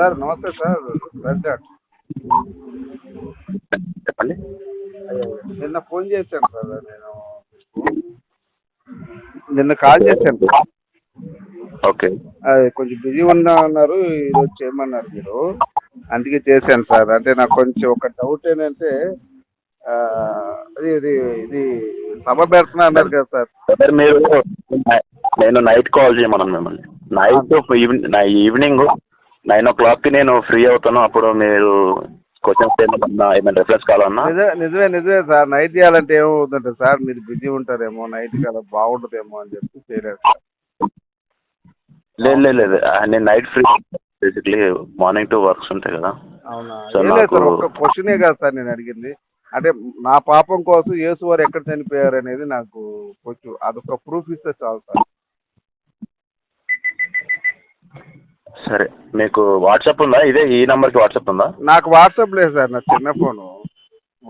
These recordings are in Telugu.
సార్ నమస్తే సార్. చెప్పండి. నిన్న ఫోన్ చేశాను సార్ నేను. నిన్న కాల్ చేశాను. ఓకే. అది కొంచెం బిజీ ఉన్నా అన్నారు ఈరోజు చేయమన్నారు మీరు. అందుకే చేశాను సార్. అంటే నాకు కొంచెం ఒక డౌట్ ఏంటంటే ఇది ఇది సభ పెడుతున్నా అన్నారు కదా సార్. సార్ మీరు నేను నైట్ కాల్ చేయమన్నాను మిమ్మల్ని. నైట్ ఈవినింగ్ ఈవినింగ్ నైన్ ఓ క్లాక్కి నేను ఫ్రీ అవుతాను. అప్పుడు మీరు క్వశ్చన్స్ ఏమన్నా ఏమైనా రిఫరెన్స్ కావాలన్నా నిజమే నిజమే నిజమే సార్. నైట్ చేయాలంటే ఏమవుతుందంటే సార్ మీరు బిజీ ఉంటారేమో నైట్ అలా బాగుంటుందేమో అని చెప్పి చేయలేదు సార్ లేదు లేదు. లేదు నేను night free basically morning to works ఉంటాయి కదా. అవునా? సో ఏం లేదు సార్ నాకు- ఒక్క క్వశ్చనే కాదు సార్ నేను అడిగింది. అంటే నా పాపం కోసం యేసు వారు ఎక్కడ చనిపోయారు అనేది నాకు కొంచెం అదొక ప్రూఫ్ ఇస్తే చాలు సార్. సరే మీకు వాట్సాప్ ఉందా? ఇదే ఈ నెంబర్కి వాట్సాప్ ఉందా? నాకు వాట్సాప్ లేదు సార్ నా చిన్న ఫోను.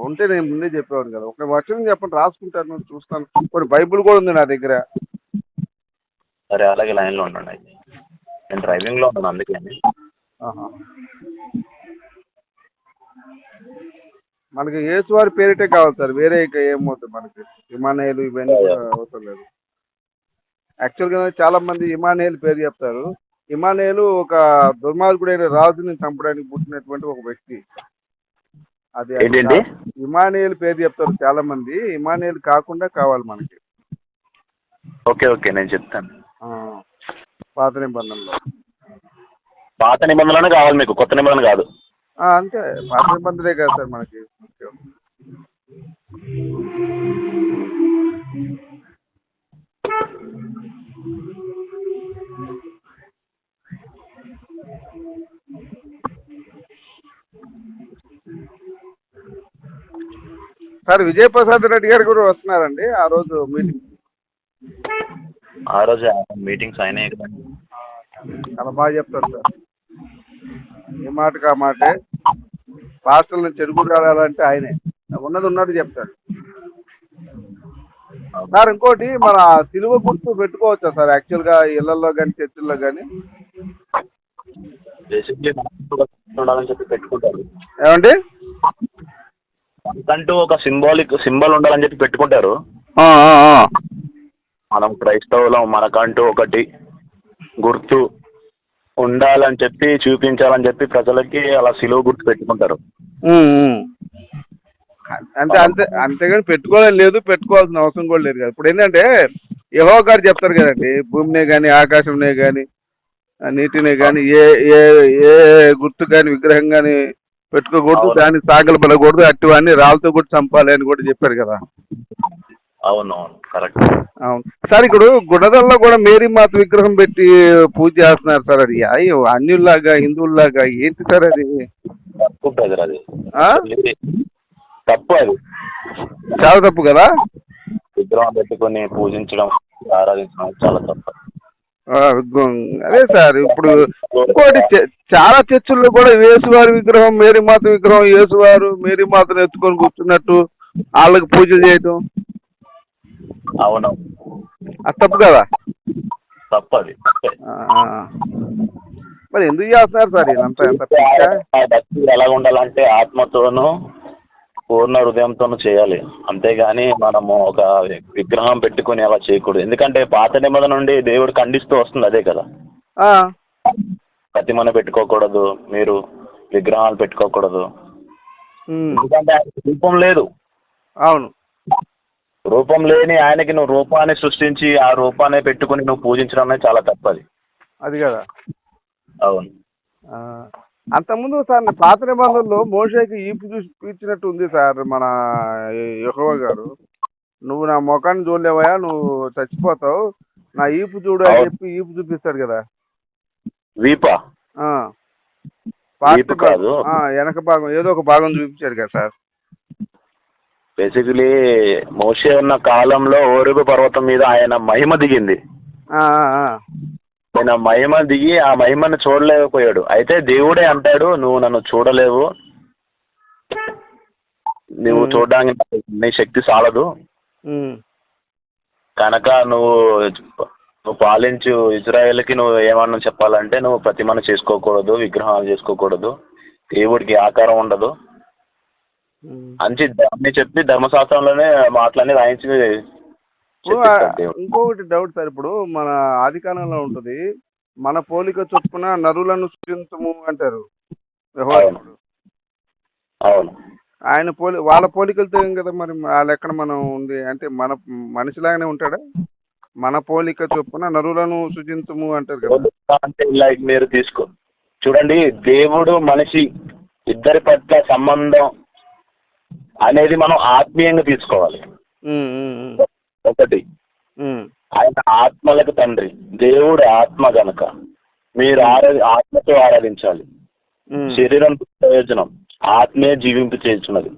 ఉంటే నేను ముందే చెప్పేవాడు కదా. ఒక వర్షం చెప్పండి రాసుకుంటాను చూస్తాను. కొన్ని బైబిల్ కూడా ఉంది నా దగ్గర. సరే అలాగే లైన్లో ఉండండి అయితే. నేను డ్రైవింగ్లో ఉన్నాను అందుకే. మనకి యేసువారి పేరిటే కావాలి సార్. వేరే ఇక ఏమవుతుంది మనకి. ఇమానేలు ఇవన్నీ అవసరం లేదు. యాక్చువల్గా చాలా మంది ఇమానేలు పేరు చెప్తారు. ఇమానేలు ఒక దుర్మార్గుడైన రాజుని చంపడానికి పుట్టినటువంటి ఒక వ్యక్తి. అది ఏంటండి? ఇమానేలు పేరు చెప్తారు చాలా మంది ఇమానేలు కాకుండా కావాలి మనకి. ఓకే ఓకే నేను చెప్తాను. పాత నిబంధనలో. పాత నిబంధనలు కావాలి మీకు కొత్త నిబంధన కాదు. అంతే. పాత నిబంధనలే కదా సార్ మనకి. సార్ విజయప్రసాద్ రెడ్డి గారు కూడా వస్తున్నారండి ఆ రోజు మీటింగ్. ఆ రోజు మీటింగ్స్ అయినాయి కదండి చాలా బాగా చెప్తారు సార్. ఏ మాటకు ఆ మాటే. పాస్టర్లను చెడుగు రావాలంటే ఆయనే. ఉన్నది ఉన్నట్టు చెప్తాడు. సార్ ఇంకోటి మన సిలువ గుర్తు పెట్టుకోవచ్చా సార్? యాక్చువల్గా ఇళ్ళలో కానీ చర్చిల్లో కానీ ఏమండి? మనకంటూ ఒక సింబాలిక్ సింబల్ ఉండాలని చెప్పి పెట్టుకుంటారు ఆ, ఆ, ఆ. మనం క్రైస్తవులం మనకంటూ ఒకటి గుర్తు ఉండాలని చెప్పి చూపించాలని చెప్పి ప్రజలకి అలా సిలువ గుర్తు పెట్టుకుంటారు. అంతే అంతే అంతేగాని పెట్టుకోవాలని లేదు పెట్టుకోవాల్సిన అవసరం కూడా లేదు కదా ఇప్పుడు ఏంటంటే యహో గారు చెప్తారు కదండి భూమినే కానీ ఆకాశంనే కానీ నీటినే కానీ ఏ ఏ ఏ గుర్తు కానీ విగ్రహం కానీ పెట్టుకోకూడదు. దాన్ని సాగలు పడకూడదు అట్టివన్నీ రాళ్ళతో కూడా చంపాలి అని కూడా చెప్పారు కదా. అవును అవును కరెక్ట్. అవును. సార్ ఇప్పుడు గుణదల్లో కూడా మేరీ మాత విగ్రహం పెట్టి పూజ చేస్తున్నారు సార్ అది. అయ్యో అన్యుల్లాగా హిందువుల్లాగా ఏంటి సార్ అది? తప్పు బ్రదర్ అది తప్పు అది. చాలా తప్పు కదా? విగ్రహం పెట్టుకొని పూజించడం ఆరాధించడం చాలా తప్పు. అదే సార్ ఇప్పుడు ఇంకోటి చాలా చర్చిల్లో కూడా యేసువారి విగ్రహం మేరీ మాత విగ్రహం యేసువారు మేరీ మాతను ఎత్తుకొని కూర్చున్నట్టు వాళ్ళకి పూజ చేయటం. అవును. అది తప్పు కదా? తప్పు అది. తప్పే. ఆ, మరి ఎందుకు చేస్తున్నారు సార్ ఇదంతా? ఎంత ఎలా ఉండాలంటే ఆత్మతోనూ పూర్ణ హృదయంతోనూ చేయాలి. అంతేగాని మనము ఒక విగ్రహం పెట్టుకొని అలా చేయకూడదు. ఎందుకంటే పాత నిబంధన నుండి దేవుడు ఖండిస్తూ వస్తుంది అదే కదా. ప్రతిమను పెట్టుకోకూడదు మీరు విగ్రహాలు పెట్టుకోకూడదు. ఎందుకంటే రూపం లేదు. అవును. రూపం లేని ఆయనకి నువ్వు రూపాన్ని సృష్టించి ఆ రూపాన్ని పెట్టుకుని నువ్వు పూజించడం అనేది చాలా తప్పది. అది కదా. అవును. అంతకుముందు సార్ పాత నిబంధనలో మోషేకి ఈపు చూసి పీల్చినట్టు ఉంది సార్ మన యెహోవా గారు నువ్వు నా ముఖాన్ని చూడలేవయా నువ్వు చచ్చిపోతావు నా ఈపు చూడు అని చెప్పి ఈపు చూపిస్తాడు కదా వీపా. పాత కాదు. ఆ, వెనక భాగం ఏదో ఒక భాగం చూపించాడు కదా సార్ బేసికలీ మోషే ఉన్న కాలంలో ఓరుగు పర్వతం మీద ఆయన మహిమ దిగింది. ఆయన మహిమ దిగి ఆ మహిమను చూడలేకపోయాడు. అయితే దేవుడే అంటాడు నువ్వు నన్ను చూడలేవు. నువ్వు. చూడడానికి నాకు నీ శక్తి చాలదు. కనుక నువ్వు నువ్వు పాలించు ఇజ్రాయేల్కి నువ్వు ఏమన్నా చెప్పాలంటే నువ్వు ప్రతిమను చేసుకోకూడదు విగ్రహాలు చేసుకోకూడదు. దేవుడికి ఆకారం ఉండదు. అని చెప్పి ధర్మశాస్త్రంలోనే మాటలన్నీ రాయించి ఇప్పుడు ఆ- చెప్పిస్తాడు దేవుడు ఇంకొకటి డౌట్ సార్ ఇప్పుడు మన ఆది కాలంలో ఉంటుంది మన పోలిక చొప్పున నరులను సృజించము అంటారు. అవును. ఆయన పోలి వాళ్ళ పోలికలతో ఏం కదా మరి వాళ్ళ ఎక్కడ మనం ఉంది. అంటే మన మనిషిలాగానే ఉంటాడా? మన పోలిక చొప్పున నరులను సృజించము అంటారు కదా. అంటే లైక్ మీరు తీసుకో. చూడండి దేవుడు మనిషి ఇద్దరి పట్ల సంబంధం అనేది మనం ఆత్మీయంగా తీసుకోవాలి. ఒకటి. ఆయన ఆత్మలకు తండ్రి. దేవుడు ఆత్మ గనక మీరు ఆత్మతో ఆరాధించాలి. శరీరం ప్రయోజనం. ఆత్మే జీవింపు చేస్తున్నది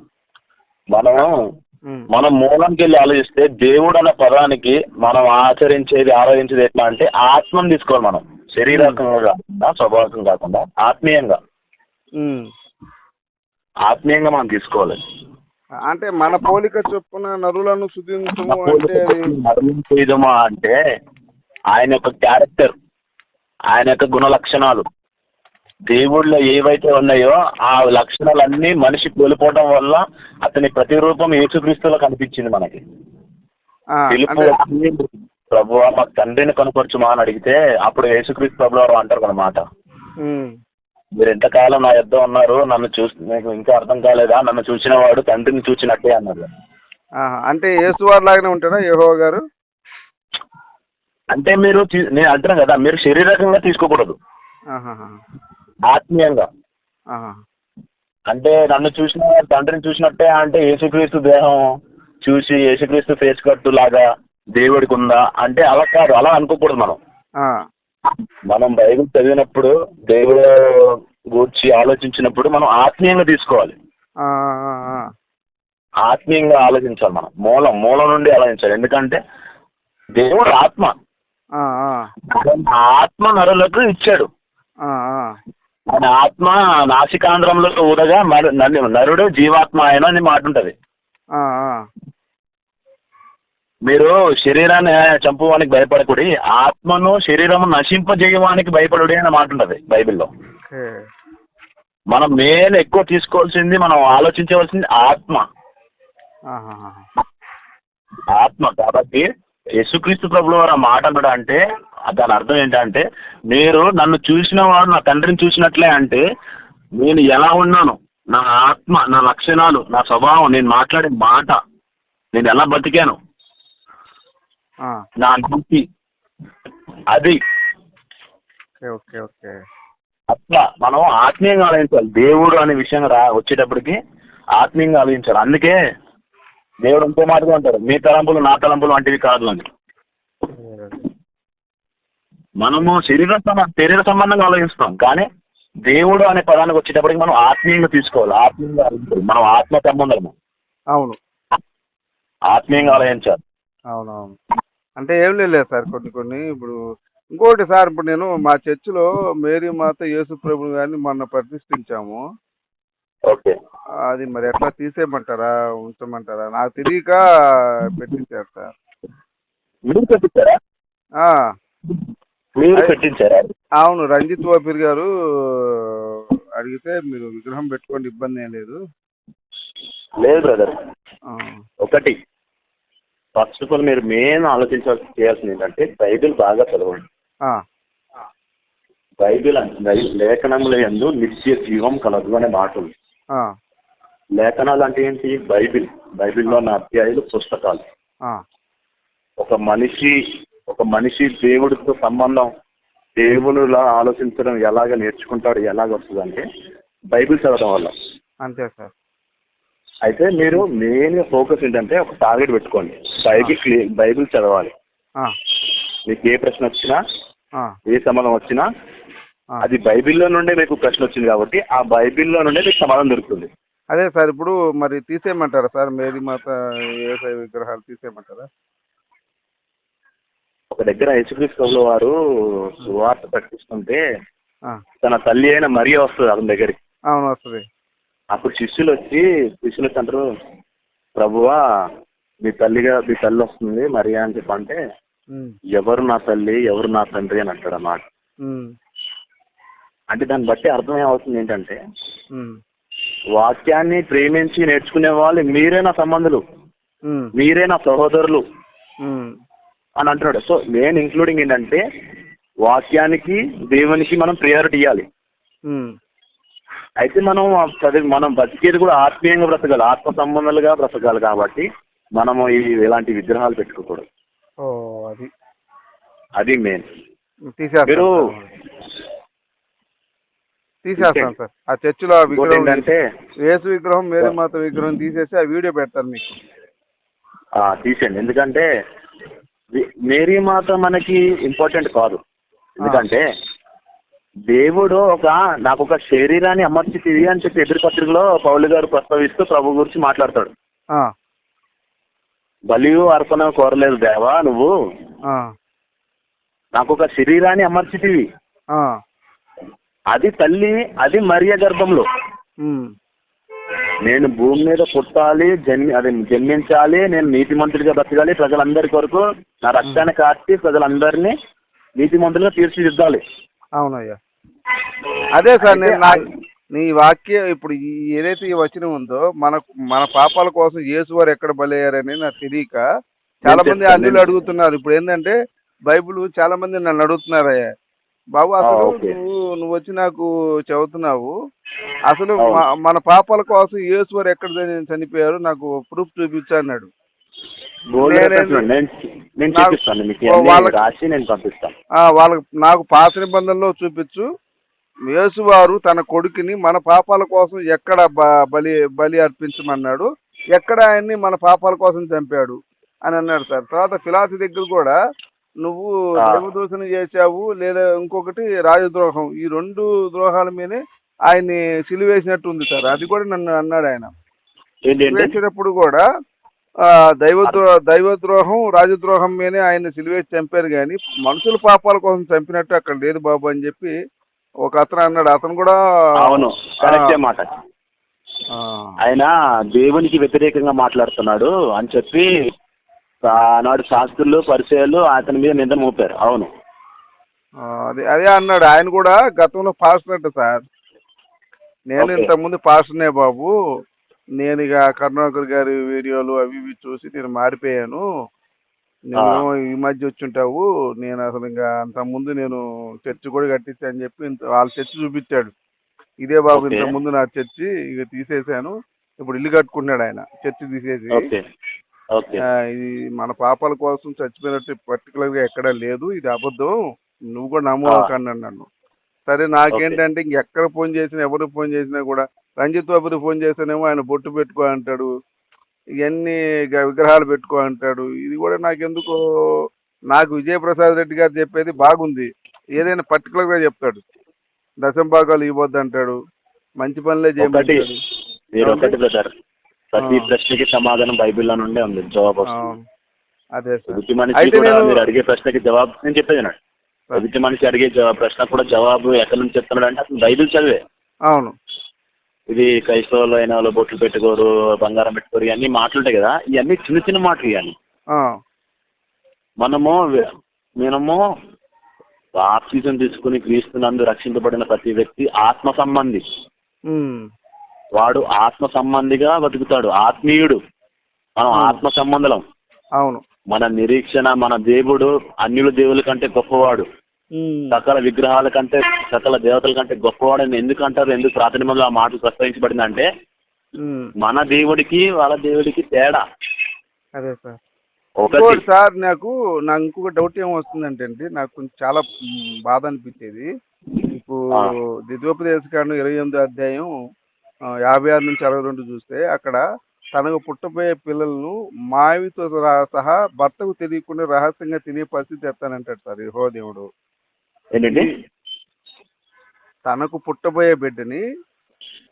మనం మనం మూలంకి వెళ్ళి ఆలోచిస్తే దేవుడు అన్న పదానికి మనం ఆచరించేది ఆరాధించేది ఎట్లా అంటే ఆత్మను తీసుకోవాలి మనం. శరీరకంగా కాకుండా స్వభావం కాకుండా ఆత్మీయంగా. ఆత్మీయంగా మనం తీసుకోవాలి. అంటే మన పోలిక చొప్పున నరులను సృజించము అంటే చేయదమా అంటే ఆయన యొక్క క్యారెక్టర్ ఆయన యొక్క గుణ లక్షణాలు దేవుళ్ళలో ఏవైతే ఉన్నాయో ఆ లక్షణాలన్నీ మనిషి కోల్పోవడం వల్ల అతని ప్రతిరూపం యేసుక్రీస్తులో కనిపించింది మనకి. ప్రభువా మాకు తండ్రిని కనుపరచుమా అని అడిగితే అప్పుడు యేసుక్రీస్తు ప్రభు వారు అంటారు అన్నమాట మీరు ఎంతకాలం నా యొద్ద ఉన్నారు? నన్ను చూసి మీకు ఇంకా అర్థం కాలేదా? నన్ను చూసిన వాడు తండ్రిని చూసినట్టే అన్నారు. అంటే యేసువారి లాగానే ఉంటాడా యెహోవా గారు? అంటే మీరు నేను అంటున్నాను కదా మీరు శరీరకంగా తీసుకోకూడదు. ఆత్మీయంగా. అంటే నన్ను చూసిన తండ్రిని చూసినట్టే అంటే యేసుక్రీస్తు దేహం చూసి యేసుక్రీస్తు ఫేస్ కట్టు లాగా దేవుడికి ఉందా? అంటే అలా కాదు అలా అనుకోకూడదు మనం. మనం బైబిల్ చదివినప్పుడు దేవుడు గూర్చి ఆలోచించినప్పుడు మనం ఆత్మీయంగా తీసుకోవాలి. ఆత్మీయంగా ఆలోచించాలి మనం. మూలం మూలం నుండి ఆలోచించాలి. ఎందుకంటే దేవుడు ఆత్మ. ఆత్మ నరులకు ఇచ్చాడు. ఆయన ఆత్మ నాసికాంధ్రంలో ఊరగా మరి నన్ను నరుడు జీవాత్మ ఆయన అని మాట ఉంటుంది. మీరు శరీరాన్ని చంపువానికి భయపడకుడి ఆత్మను శరీరము నశింపజేయవానికి భయపడుడి అనే మాట ఉంటుంది బైబిల్లో. మనం మెయిన్ ఎక్కువ తీసుకోవాల్సింది మనం ఆలోచించవలసింది ఆత్మ. ఆత్మ కాబట్టి యేసుక్రీస్తు ప్రభులు వారు ఆ మాట అన్నాడు అంటే దాని అర్థం ఏంటంటే మీరు నన్ను చూసిన వాడు నా తండ్రిని చూసినట్లే అంటే నేను ఎలా ఉన్నాను? నా ఆత్మ నా లక్షణాలు నా స్వభావం నేను మాట్లాడే మాట నేను ఎలా బతికాను? నా నీతి అది. ఓకే ఓకే అట్లా మనం ఆత్మీయంగా ఆలోచించాలి. దేవుడు అనే విషయం రా వచ్చేటప్పటికి ఆత్మీయంగా ఆలోచించాలి. అందుకే దేవుడు ఇంకో మాటగా ఉంటాడు. మీ తలంపులు నా తలంపులు వంటివి కాదు అని. మనము శరీర శరీర సంబంధంగా ఆలోచిస్తాం. కానీ దేవుడు అనే పదానికి వచ్చేటప్పటికి మనం ఆత్మీయంగా తీసుకోవాలి. ఆత్మీయంగా ఆలోచించాలి. మనం ఆత్మ సంబంధము అవును. ఆత్మీయంగా ఆలోచించాలి. అవునవును. అంటే ఏం లేదు సార్ కొన్ని కొన్ని ఇప్పుడు ఇంకోటి సార్ ఇప్పుడు నేను మా చర్చిలో మేరీ మాత యేసు ప్రభు గారిని మొన్న ప్రతిష్ఠించాము. ఓకే. అది మరి ఎట్లా తీసేయమంటారా ఉంచమంటారా? నాకు తెలియక పెట్టించారు సార్. మీరు పెట్టించారా? మీరు. పెట్టించారా? అవును రంజిత్ వాపీర్ గారు అడిగితే మీరు విగ్రహం పెట్టుకోండి ఇబ్బంది ఏం లేదు. లేదు బ్రదర్. ఒకటి ఫస్ట్ ఆఫ్ ఆల్ మీరు మెయిన్ ఆలోచించాల్సి చేయాల్సింది ఏంటంటే బైబిల్ బాగా చదవండి. బైబిల్ అంటే లేఖనముల యందు నిత్య జీవం కలదు అనే మాట ఉంది లేఖనాలు అంటే ఏంటి బైబిల్. బైబిల్లో ఉన్న అధ్యాయులు పుస్తకాలు. ఒక మనిషి ఒక మనిషి దేవుడితో సంబంధం దేవునిలా ఆలోచించడం ఎలాగ నేర్చుకుంటాడు ఎలాగ వస్తుందంటే బైబిల్ చదవడం వల్ల. అంతే సార్. అయితే మీరు మెయిన్ ఫోకస్ ఏంటంటే ఒక టార్గెట్ పెట్టుకోండి. బైబిల్ క్లియర్ బైబిల్ చదవాలి. మీకు ఏ ప్రశ్న వచ్చినా ఏ సంబంధం వచ్చినా. అది బైబిల్లో నుండే మీకు ప్రశ్న వచ్చింది కాబట్టి ఆ బైబిల్లో నుండే మీకు సమాధానం దొరుకుతుంది. అదే సార్ ఇప్పుడు మరి తీసేయమంటారా సార్? మేరీ మాత ఏసై విగ్రహాలు తీసేయమంటారా? ఒక దగ్గర యేసుక్రీస్తు ప్రభుల వారు సువార్త ప్రకటిస్తుంటే తన తల్లి అయిన మరియ వస్తుంది అతని దగ్గరికి. అవును వస్తుంది. అప్పుడు శిష్యులు వచ్చి శిష్యులు అంటారు ప్రభువా మీ తల్లిగా మీ తల్లి వస్తుంది మరియా అని చెప్పంటే ఎవరు నా తల్లి ఎవరు నా తండ్రి అని అంటాడు అన్నమాట. అంటే దాన్ని బట్టి అర్థం ఏమవుతుంది ఏంటంటే వాక్యాన్ని ప్రేమించి నేర్చుకునే వాళ్ళు మీరే నా సంబంధులు. మీరే నా సహోదరులు. అని అంటున్నాడు. సో మెయిన్ ఇంక్లూడింగ్ ఏంటంటే వాక్యానికి దేవునికి మనం ప్రియారిటీ ఇవ్వాలి అయితే మనం చదివి మనం బతికేది కూడా ఆత్మీయంగా బ్రతకాలి ఆత్మ సంబంధాలుగా బ్రతకాలి కాబట్టి మనము ఇలాంటి విగ్రహాలు పెట్టుకోకూడదు. ఓ అది. అది మెయిన్ మీరు తీసేస్తాం సార్. ఆ చర్చిలో ఆ విగ్రహం ఏంటంటే యేసు విగ్రహం మేరీ మాత విగ్రహం తీసేసి ఆ వీడియో పెడతాను మీకు. ఆ, తీసేయండి. ఎందుకంటే వి- మేరీ మాత మనకి ఇంపార్టెంట్ కాదు. ఎందుకంటే దేవుడు ఒక నాకు ఒక శరీరాన్ని అమర్చితివి అని చెప్పి ఎదురు పత్రికలో పౌలు గారు ప్రస్తావిస్తూ ప్రభు గురించి మాట్లాడతాడు. బలియు అర్పణ కోరలేదు దేవా నువ్వు. నాకు ఒక శరీరాన్ని అమర్చితివి. ఆ, అది తల్లి అది మరియ గర్భంలో. నేను భూమి మీద పుట్టాలి జన్మి అదే జన్మించాలి నేను నీతిమంతుడిగా బ్రతకాలి ప్రజలందరి కొరకు నా రక్తాన్ని కార్చి ప్రజలందరినీ నీతిమంతులుగా తీర్చిదిద్దాలి. అవునయ్యా. అదే సార్ నేను నా వాక్యం ఇప్పుడు ఏదైతే ఈ వచనం ఉందో మన మన పాపాల కోసం యేసు వారు ఎక్కడ బలయ్యారని నాకు తెలియక చాలా మంది. అన్యులు అడుగుతున్నారు. ఇప్పుడు ఏంటంటే బైబిల్ చాలా మంది నన్ను అడుగుతున్నారయ్యా. బాబు అసలు. నువ్వు నువ్వు వచ్చి నాకు చెబుతున్నావు అసలు మన పాపాల కోసం యేసు వారు ఎక్కడ చని- చనిపోయారు నాకు ప్రూఫ్ చూపించు అన్నాడు. వాళ్ళకి నాకు పాత నిబంధనలో చూపించు. యేసువారు తన కొడుకుని మన పాపాల కోసం ఎక్కడ బలి బలి అర్పించమన్నాడు? ఎక్కడ ఆయన్ని మన పాపాల కోసం చంపాడు? అని అన్నాడు సార్. తర్వాత ఫిలాసఫీ దగ్గర కూడా నువ్వు. దైవదూషణ చేశావు లేదా ఇంకొకటి రాజద్రోహం ఈ రెండు ద్రోహాల మీదే ఆయన్ని సిలివేసినట్టు ఉంది సార్. అది కూడా నన్ను అన్నాడు ఆయన. వేసేటప్పుడు కూడా ఆ, దైవద్రో దైవద్రోహం రాజద్రోహం మీదే ఆయన సిలివేసి చంపారు కానీ మనుషుల పాపాల కోసం చంపినట్టు అక్కడ లేదు బాబు అని చెప్పి ఒక అతను అన్నాడు అతను కూడా అవును కరెక్టే మాట. ఆయన దేవునికి వ్యతిరేకంగా మాట్లాడుతున్నాడు అని చెప్పి ఆనాడు శాస్త్రులు పరిచయాలు అతని మీద నింద మోపారు. అవును. అదే అదే అన్నాడు. ఆయన కూడా గతంలో పాస్టర్ అంట సార్. నేను. ఇంతకుముందు పాస్టర్నే బాబు. నేను ఇక కరుణాకర్ గారి వీడియోలు అవి ఇవి చూసి నేను మారిపోయాను. నేను ఈ మధ్య వచ్చుంటావు నేను అసలు ఇంకా అంత ముందు నేను చర్చి కూడా కట్టించా అని చెప్పి ఇంత వాళ్ళ చర్చి చూపించాడు. ఇదే బాబు. ఇంత ముందు నా చర్చి ఇక తీసేశాను. ఇప్పుడు ఇల్లు కట్టుకున్నాడు ఆయన చర్చి తీసేసి. ఇది మన పాపాల కోసం చచ్చిపోయినట్టు పర్టికులర్గా ఎక్కడా లేదు ఇది అబద్ధం. నువ్వు కూడా నమ్మకన్నాడు నన్ను సరే నాకేంటంటే ఇంకెక్కడ ఫోన్ చేసినా ఎవరు ఫోన్ చేసినా కూడా రంజిత్ బాబుకి ఫోన్ చేస్తేనేమో ఆయన బొట్టు పెట్టుకో అంటాడు. ఇవన్నీ విగ్రహాలు పెట్టుకో అంటాడు. ఇది కూడా నాకెందుకో నాకు విజయప్రసాద్ రెడ్డి గారు చెప్పేది బాగుంది. ఏదైనా పర్టికులర్గా చెప్తాడు. దశం భాగాలు ఇవ్వద్దు అంటాడు. మంచి పనులే చేయమంటాడు మీరు ఒకటి బ్రదర్ ప్రతి. ప్రశ్నకి సమాధానం బైబిల్లో నుండే ఉంది జవాబు అదే ఎదుటి మనిషి కూడా మీరు అడిగే ప్రశ్నకి జవాబు నేను చెప్పేది. ఎదుటి మనిషి అడిగే ప్రశ్న కూడా జవాబు ఎక్కడి నుంచి చెప్తున్నాడు అంటే అతను బైబిల్ చదివే. అవును. ఇది క్రైస్తవులు అయిన వాళ్ళు బొట్లు పెట్టుకోరు బంగారం పెట్టుకోరు ఇవన్నీ మాటలుంటాయి కదా. ఇవన్నీ చిన్న చిన్న మాటలు ఇవన్నీ. మనము మనము ఆక్సిజన్ తీసుకుని క్రీస్తునందు రక్షించబడిన ప్రతి వ్యక్తి ఆత్మ సంబంధి. వాడు ఆత్మ సంబంధిగా బతుకుతాడు. ఆత్మీయుడు. మనం. ఆత్మ సంబంధం అవును. మన నిరీక్షణ మన దేవుడు అన్యుల దేవుల కంటే గొప్పవాడు. సకల విగ్రహాల కంటే సకల దేవతల కంటే గొప్పవాడు అని ఎందుకు అంటారు? ఎందుకు ప్రాతినిధ్యంలో ఆ మాటలు ప్రస్తావించబడిందంటే మన దేవుడికి వాళ్ళ దేవుడికి తేడా. అదే సార్. ఒకటి ఇంకోటి సార్ నాకు నాకు ఇంకొక డౌట్ ఏం వస్తుందంటే అండి నాకు కొంచెం చాలా బాధ అనిపించేది. ఇప్పుడు. ద్వితోపదేశ కాండం ఇరవై ఎనిమిది అధ్యాయం యాభై ఆరు నుంచి అరవై రెండు చూస్తే అక్కడ తనకు పుట్టబోయే పిల్లలను మావితో సహా భర్తకు తెలియకుండా రహస్యంగా తినే పరిస్థితి ఎత్తానంటాడు సార్ యెహోవా దేవుడు. ఏంటండి? తనకు పుట్టబోయే బిడ్డని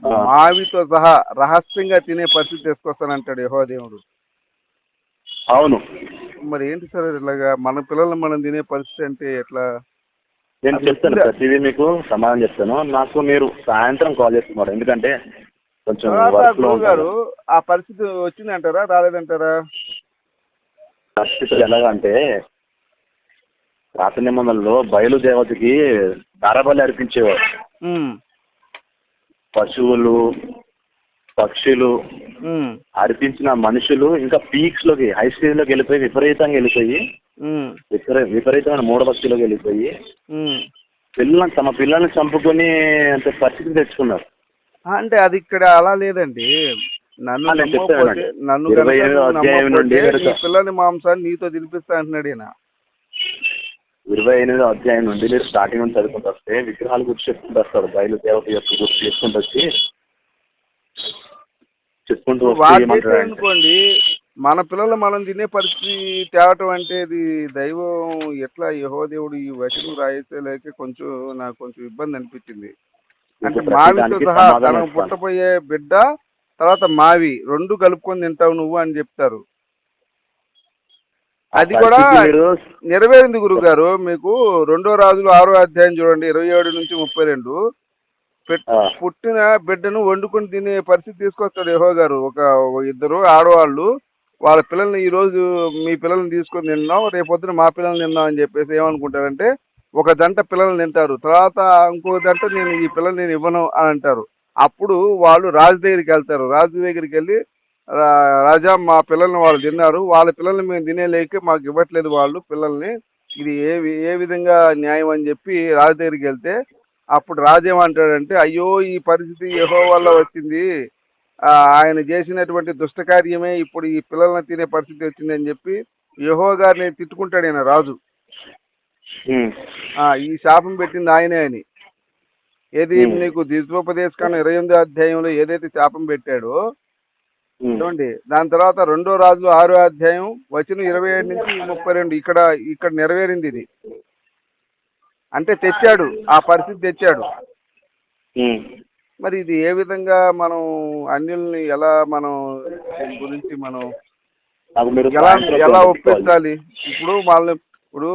ఆ. మావితో సహా రహస్యంగా తినే పరిస్థితి తీసుకొస్తానంటాడు యెహోవా దేవుడు. అవును. మరి ఏంటి సార్ ఇలాగా? మన పిల్లల్ని మనం తినే పరిస్థితి అంటే ఎట్లా? నేను చెప్తాను? ప్రతిదీ మీకు సమాధానం చెప్తాను. నాకు మీరు సాయంత్రం కాల్ చేస్తున్నారు. ఎందుకంటే కొంచెం గారు ఆ పరిస్థితి వచ్చిందంటారా? రాలేదంటారా? పరిస్థితి ఎలాగంటే పాత నిబంధనలో బయలు దేవతకి ధారబలి అర్పించేవారు. పశువులు పక్షులు అర్పించిన మనుషులు ఇంకా పీక్స్లోకి హై స్టేజ్లోకి వెళ్ళిపోయి విపరీతంగా వెళ్ళిపోయి విపరీతమైన మూఢభక్తిలోకి వెళ్ళిపోయి. పిల్లల్ని తమ పిల్లల్ని చంపుకొని అంత పరిస్థితి తెచ్చుకున్నారు. అంటే అది ఇక్కడ అలా లేదండి. నన్ను. నన్ను ఇరవై కనుక ఎనిమిదో నువ్వు అధ్యాయం నుండి నమ్మకపోతే మీరు నీ పిల్లని మాంసాన్ని నీతో తినిపిస్తా అంటున్నాడు ఈయన. ఇరవై ఎనిమిదో అధ్యాయం నుండి మీరు స్టార్టింగ్ నుంచి చదువుకుంటూ వస్తే విగ్రహాలు గుర్తు చెప్పుకుంటూ వస్తారు బయలు దేవత యొక్క గుర్తు చెప్పుకుంటూ వచ్చి చెప్పుకుంటూ అనుకోండి మన పిల్లలు మనం తినే పరిస్థితి తేవటం అంటే ఇది దైవం ఎట్లా యహో దేవుడు ఈ వచనం రాయితే లేక కొంచెం నాకు కొంచెం ఇబ్బంది అనిపించింది. అంటే మావితో సహా తనకు. పుట్టబోయే బిడ్డ తర్వాత మావి రెండు కలుపుకొని తింటావు నువ్వు అని చెప్తారు. అది కూడా నెరవేరింది గురువు గారు మీకు రెండో రాజులు ఆరో అధ్యాయం చూడండి. ఇరవై ఏడు నుంచి ముప్పై రెండు. పుట్టిన బిడ్డను వండుకొని తినే పరిస్థితి తీసుకొస్తాడు యహో గారు. ఒక ఇద్దరు ఆడవాళ్ళు. వాళ్ళ పిల్లల్ని ఈ రోజు మీ పిల్లల్ని తీసుకొని తిన్నాం రేపొద్దున మా పిల్లల్ని తిన్నాం అని చెప్పేసి ఏమనుకుంటారంటే ఒక జంట పిల్లల్ని తింటారు. తర్వాత ఇంకో జంట నేను ఈ పిల్లల్ని నేను ఇవ్వను అని అంటారు. అప్పుడు వాళ్ళు రాజు దగ్గరికి వెళ్తారు. రాజు దగ్గరికి వెళ్ళి "రా- రాజా మా పిల్లల్ని వాళ్ళు తిన్నారు. వాళ్ళ పిల్లల్ని మేము తినేలేక మాకు ఇవ్వట్లేదు వాళ్ళు పిల్లల్ని. ఇది ఏ ఏ విధంగా న్యాయం అని చెప్పి రాజు దగ్గరికి వెళ్తే అప్పుడు రాజు ఏమంటాడంటే అయ్యో ఈ పరిస్థితి యహో వల్ల వచ్చింది. ఆయన చేసినటువంటి దుష్టకార్యమే ఇప్పుడు ఈ పిల్లల్ని తినే పరిస్థితి వచ్చింది అని చెప్పి యహో గారిని తిట్టుకుంటాడు ఆయన రాజు. ఈ శాపం పెట్టింది ఆయనే అని. ఏది. నీకు దిశోపదేశకాన్ని ఇరవై ఎనిమిదో అధ్యాయంలో ఏదైతే శాపం పెట్టాడో చూడండి దాని తర్వాత రెండో రాజులు ఆరో అధ్యాయం వచ్చిన ఇరవై ఏడు నుంచి ముప్పై రెండు ఇక్కడ ఇక్కడ నెరవేరింది ఇది. అంటే తెచ్చాడు ఆ పరిస్థితి తెచ్చాడు. మరి ఇది ఏ విధంగా మనం అన్యుల్ని ఎలా మనం గురించి మనం ఎలా ఎలా ఒప్పించాలి? ఇప్పుడు వాళ్ళని ఇప్పుడు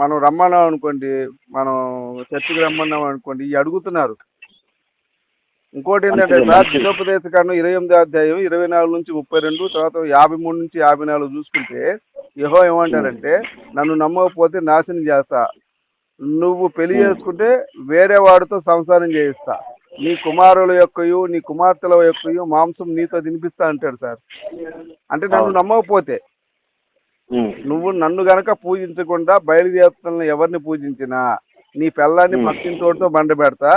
మనం రమ్మన్నాం అనుకోండి మనం చర్చికి రమ్మన్నాం అనుకోండి ఇవి అడుగుతున్నారు. ఇంకోటి ఏంటంటే సార్. దిశోపదేశ కారణం ఇరవై ఎనిమిది అధ్యాయం ఇరవై నాలుగు నుంచి ముప్పై రెండు తర్వాత యాభై మూడు నుంచి యాభై నాలుగు చూసుకుంటే యహో ఏమంటారంటే నన్ను నమ్మకపోతే నాశనం చేస్తా నువ్వు పెళ్ళి చేసుకుంటే వేరే వాడితో సంసారం చేయిస్తా నీ కుమారుల యొక్కయు నీ కుమార్తెల యొక్కయు మాంసం నీతో తినిపిస్తా అంటాడు సార్ అంటే నన్ను. నమ్మకపోతే నువ్వు నన్ను గనక పూజించకుండా బయలుదేరుతున్న ఎవరిని పూజించినా నీ పిల్లాన్ని. పక్కింటోడితో బండ పెడతా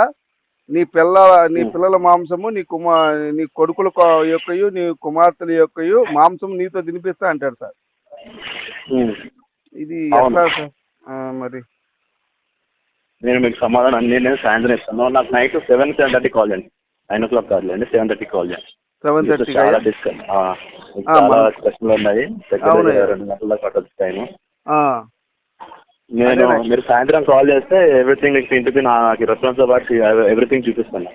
నీ పిల్ల నీ. పిల్లల మాంసము నీ కుమా నీ కొడుకుల యొక్కయు నీ కుమార్తెల యొక్కయు మాంసం నీతో తినిపిస్తా అంటాడు సార్. ఇది. ఎట్లా సార్? మరి. నేను మీకు సమాధానం అన్ని నేను సాయంత్రం ఇస్తాను. నాకు night seven seven thirty call చేయండి. నైన్ ఓ క్లాక్ కాదులేండి సెవెన్ థర్టీ కాల్ చేయండి. సెవెన్ థర్టీ చాలా డిస్కస్ చాలా ప్రశ్నలు ఉన్నాయి. రెండు గంటల పట్టొచ్చు టైం నేను. మీరు సాయంత్రం కాల్ చేస్తే ఎవ్రీథింగ్ ఇంటికి నాకు రెఫరెన్స్ పాటు ఎవ్రీథింగ్ చూపిస్తాను.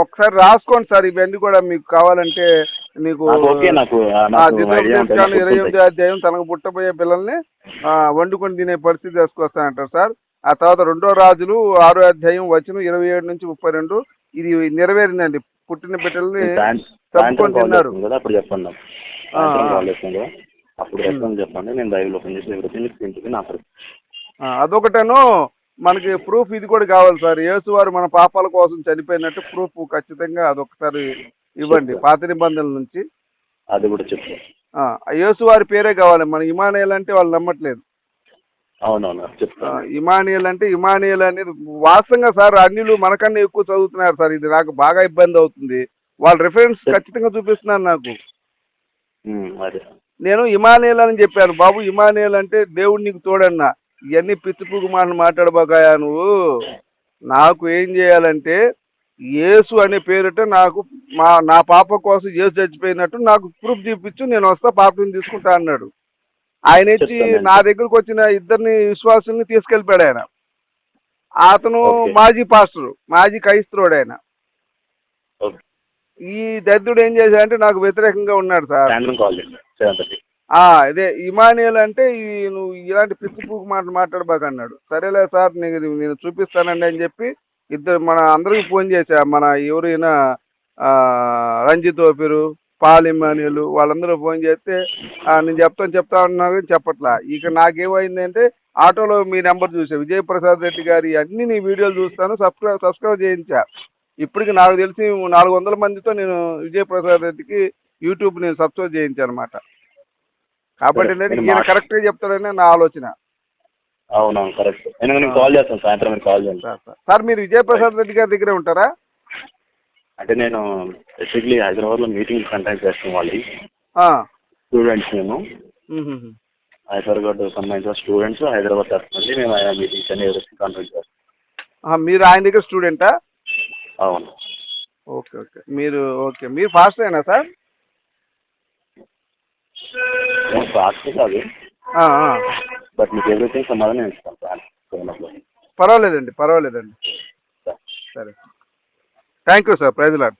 ఒకసారి రాసుకోండి సార్ ఇవన్నీ కూడా మీకు కావాలంటే మీకు నాకు ఇరవై ఎనిమిది అధ్యాయం తనకు పుట్టబోయే పిల్లల్ని వండుకొని తినే పరిస్థితి తీసుకొస్తానంటారు సార్. ఆ తర్వాత రెండో రాజులు ఆరో అధ్యాయం వచ్చిన ఇరవై ఏడు నుంచి ముప్పై రెండు ఇది నెరవేరిందండి. పుట్టిన బిడ్డల్ని చంపుకొని తిన్నారు. అప్పుడు చెప్పండి. రెస్పాన్స్ నేను లైవ్ ఓపెన్ చేసి ఎవ్రీథింగ్ ఇంటికి నా పరిస్థితి. ఆ, అదొకటేను మనకి ప్రూఫ్ ఇది కూడా కావాలి సార్. యేసు వారు మన పాపాల కోసం చనిపోయినట్టు ప్రూఫ్ ఖచ్చితంగా అదొకసారి ఇవ్వండి పాత నిబంధనల నుంచి. అది కూడా చెప్తాను. ఆ, యేసు వారి పేరే కావాలి మన ఇమానియల్ అంటే వాళ్ళు నమ్మట్లేదు. అవునవును ఆ, చెప్తాను. ఇమానియల్ అంటే ఇమానియల్ అనేది వాస్తవంగా సార్ అన్యులు మనకన్నా ఎక్కువ చదువుతున్నారు సార్. ఇది నాకు బాగా ఇబ్బంది అవుతుంది. వాళ్ళ రిఫరెన్స్ ఖచ్చితంగా చూపిస్తున్నారు నాకు. నేను ఇమానియల్ అని చెప్పాను. బాబు ఇమానియల్ అంటే దేవుడు నీకు తోడన్నా. ఇవన్నీ పిచ్చిపుగు మాటలు మాట్లాడబోకాయా నువ్వు? నాకు ఏం చేయాలంటే యేసు అనే పేరుట నాకు మా నా పాప కోసం యేసు చచ్చిపోయినట్టు నాకు ప్రూఫ్ చూపించు నేను వస్తా పాపని తీసుకుంటా అన్నాడు. ఆయన చెప్తానండి. నా దగ్గరకు వచ్చిన ఇద్దరిని విశ్వాసుల్ని తీసుకెళ్ళిపోయాడు ఆయన. అతను. మాజీ పాస్టర్ మాజీ క్రైస్తవుడు ఆయన. ఈ దరిద్రుడు ఏం చేశాడంటే నాకు వ్యతిరేకంగా ఉన్నాడు సార్. అదే ఇమానియల్ అంటే ఈ నువ్వు ఇలాంటి పిచ్చి పూకు మాట మాట్లాడబాక అన్నాడు సరేలే సార్ నీకు నేను చూపిస్తానండి అని చెప్పి ఇద్దరు మన అందరికి ఫోన్ చేశా. మన ఎవరైనా రంజిత్ ఓపిరు పాల్ ఇమానియలు వాళ్ళందరూ ఫోన్ చేస్తే నేను చెప్తాను చెప్తా ఉన్నారు చెప్పట్లా. ఇక నాకేమైందంటే ఆటోలో మీ నెంబర్ చూసా విజయప్రసాద్ రెడ్డి గారి అన్ని నీ వీడియోలు చూస్తాను సబ్స్క్రైబ్ సబ్స్క్రైబ్ చేయించా. ఇప్పటికి నాకు తెలిసి నాలుగు వందల మందితో నేను విజయప్రసాద్ రెడ్డికి యూట్యూబ్ నేను సబ్స్క్రైబ్ చేయించాను అనమాట కాబట్టి నేను ఈయన మా- కరెక్ట్గా చెప్తాడని నా ఆలోచన. అవునవును కరెక్ట్ నేను నేను కాల్ చేస్తాను సాయంత్రం మీరు కాల్ చేయండి. సార్ మీరు విజయప్రసాద్ రెడ్డి గారి దగ్గరే ఉంటారా? అంటే నేను బేసిక్లీ హైదరాబాద్లో మీటింగ్ కండక్ట్ చేస్తాం వాళ్ళు. స్టూడెంట్స్ మేము. హైదరాబాద్ సంబంధించిన స్టూడెంట్స్ హైదరాబాద్ తరఫునండి మేము ఆయన మీటింగ్స్ అన్ని కండక్ట్ చేస్తాం. మీరు ఆయన దగ్గర స్టూడెంటా అవును. Okay okay. మీరు ఓకే. మీరు ఫాస్ట్ అయినా సార్? కాదు. బట్ మీకు ఎవ్రీథింగ్ సమాధానం నేను ఇస్తాను సార్. ఫోన్లో పర్వాలేదండి పర్వాలేదండి. సరే. Thank you sir praise Lord